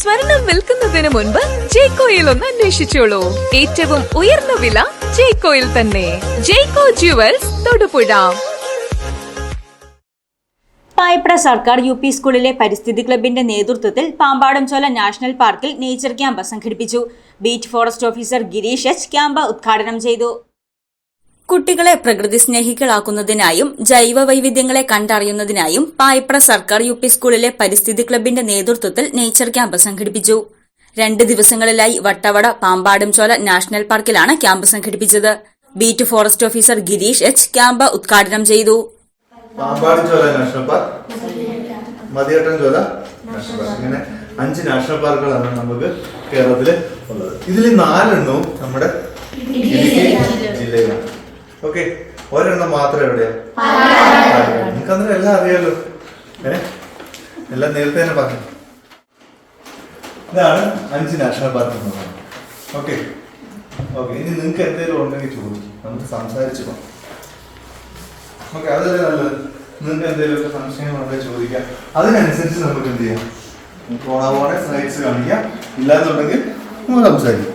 സ്വർണം വിൽക്കുന്നതിന് മുൻപ് ജെയ്ക്കോയിൽ ഒന്ന് അന്വേഷിച്ചോളൂ. ഏറ്റവും ഉയർന്ന വില ജെയ്ക്കോയിൽ തന്നെ. ജെയ്ക്കോ ജുവൽസ് തൊടുപുഴ. പായപ്പട സർക്കാർ യു പി സ്കൂളിലെ പരിസ്ഥിതി ക്ലബിന്റെ നേതൃത്വത്തിൽ പാമ്പാടം ചോല നാഷണൽ പാർക്കിൽ നേച്ചർ ക്യാമ്പ് സംഘടിപ്പിച്ചു. Beat forest officer Girish H camp ഉദ്ഘാടനം ചെയ്തു. കുട്ടികളെ പ്രകൃതി സ്നേഹികളാക്കുന്നതിനായും ജൈവ വൈവിധ്യങ്ങളെ കണ്ടറിയുന്നതിനായും പായപ്ര സർക്കാർ യു പി സ്കൂളിലെ പരിസ്ഥിതി ക്ലബിന്റെ നേതൃത്വത്തിൽ നേച്ചർ ക്യാമ്പ് സംഘടിപ്പിച്ചു. രണ്ട് ദിവസങ്ങളിലായി വട്ടവട പാമ്പാടുംചോല നാഷണൽ പാർക്കിലാണ് ക്യാമ്പ് സംഘടിപ്പിച്ചത്. Beat forest officer Girish H camp ഉദ്ഘാടനം ചെയ്തു. National park? ചോല നാഷണൽ അഞ്ച് നാഷണൽ പാർക്കുകളാണ് നമുക്ക് കേരളത്തിൽ ഉള്ളത്. ഇതിൽ നാലെണ്ണവും നമ്മുടെ ജില്ലയിലാണ്. ഓക്കെ ഒരെണ്ണം മാത്രം എവിടെയാ? നിങ്ങൾക്ക് അന്നേരം എല്ലാം അറിയാലോ. ഏ? എല്ലാം നേരത്തെ തന്നെ പറഞ്ഞു. ഇതാണ് അഞ്ച് നാഷണൽ പാർക്ക് ഓക്കെ ഓക്കെ ഇനി നിങ്ങൾക്ക് എന്തെങ്കിലും ഉണ്ടെങ്കിൽ ചോദിക്കും. നമുക്ക് സംസാരിച്ചു പോകാം. ഓക്കെ അതല്ലേ നല്ലത്. നിങ്ങൾക്ക് എന്തെങ്കിലുമൊക്കെ സംശയങ്ങളുണ്ടെങ്കിൽ ചോദിക്കാം. അതിനനുസരിച്ച് നമുക്ക് എന്ത് ചെയ്യാം? പോണാപോണെ സ്ലൈഡ്സ് കാണിക്കാം. ഇല്ലാന്നുണ്ടെങ്കിൽ നമ്മൾ സംസാരിക്കും.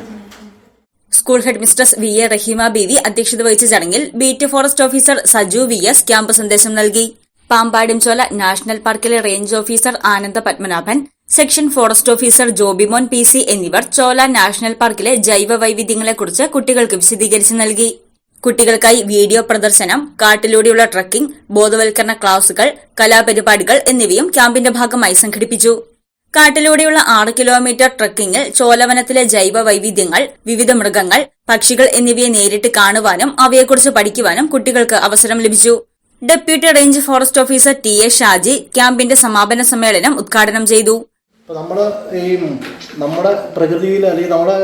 School headmistress V A Raheema Beevi അധ്യക്ഷത വഹിച്ച ചടങ്ങിൽ beat forest officer Saju V S camp സന്ദേശം നൽകി. പാമ്പാടിംചോല നാഷണൽ പാർക്കിലെ range officer Ananda Padmanabhan section forest officer Jobimon P C എന്നിവർ ചോല നാഷണൽ പാർക്കിലെ ജൈവ വൈവിധ്യങ്ങളെക്കുറിച്ച് കുട്ടികൾക്ക് വിശദീകരിച്ചു നൽകി. കുട്ടികൾക്കായി വീഡിയോ പ്രദർശനം കാട്ടിലൂടെയുള്ള ട്രക്കിംഗ് ബോധവൽക്കരണ ക്ലാസുകൾ കലാപരിപാടികൾ എന്നിവയും ക്യാമ്പിന്റെ ഭാഗമായി സംഘടിപ്പിച്ചു. കാട്ടിലൂടെയുള്ള ആറ് കിലോമീറ്റർ ട്രക്കിങ്ങിൽ ചോലവനത്തിലെ ജൈവ വൈവിധ്യങ്ങൾ വിവിധ മൃഗങ്ങൾ പക്ഷികൾ എന്നിവയെ നേരിട്ട് കാണുവാനും അവയെക്കുറിച്ച് പഠിക്കുവാനും കുട്ടികൾക്ക് അവസരം ലഭിച്ചു. Deputy range forest officer T A Shaji ക്യാമ്പിന്റെ സമാപന സമ്മേളനം ഉദ്ഘാടനം ചെയ്തു. നമ്മുടെ ഈ നമ്മുടെ പ്രകൃതിയിൽ അല്ലെങ്കിൽ നമ്മുടെ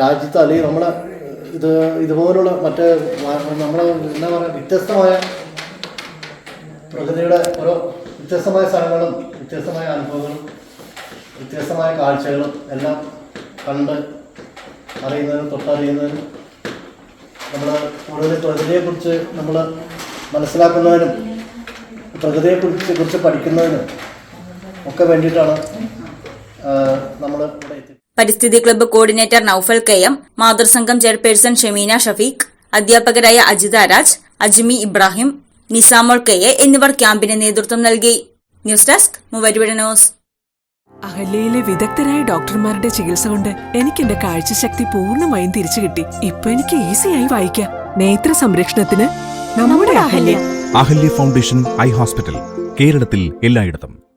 രാജ്യത്ത് അല്ലെങ്കിൽ നമ്മുടെ ഇത് ഇതുപോലുള്ള മറ്റേ നമ്മുടെ എന്താ പറയുക വ്യത്യസ്തമായ പ്രകൃതിയുടെ ഓരോ വ്യത്യസ്തമായ സ്ഥലങ്ങളും വ്യത്യസ്തമായ അനുഭവങ്ങളും വ്യത്യസ്തമായ കാഴ്ചകളും എല്ലാം കണ്ട് അറിയുന്നതിനും തൊട്ടറിയുന്നതിനും നമ്മൾ കൂടുതൽ പ്രകൃതിയെക്കുറിച്ച് നമ്മൾ മനസ്സിലാക്കുന്നതിനും പ്രകൃതിയെക്കുറിച്ച് കുറിച്ച് പഠിക്കുന്നതിനും ഒക്കെ വേണ്ടിയിട്ടാണ് നമ്മൾ ഇവിടെ പരിസ്ഥിതി club coordinator Noufal K M മാതൃസംഘം chairperson Shemeena Shafeeq അധ്യാപകരായ അജിത രാജ് അജ്മി ഇബ്രാഹിം നിസാമോൾ കെ എ എന്നിവർ ക്യാമ്പിന് നേതൃത്വം നൽകി. ന്യൂസ് ഡെസ്ക് മൂവരുവിട ന്യൂസ്. അഹല്യയിലെ വിദഗ്ധരായ ഡോക്ടർമാരുടെ ചികിത്സ കൊണ്ട് എനിക്ക് എന്റെ കാഴ്ചശക്തി പൂർണമായും തിരിച്ചു കിട്ടി. ഇപ്പൊ എനിക്ക് ഈസിയായി വായിക്കാം. നേത്ര സംരക്ഷണത്തിന് നമ്മുടെ Ahalya. Ahalya foundation eye hospital കേരളത്തിൽ എല്ലായിടത്തും.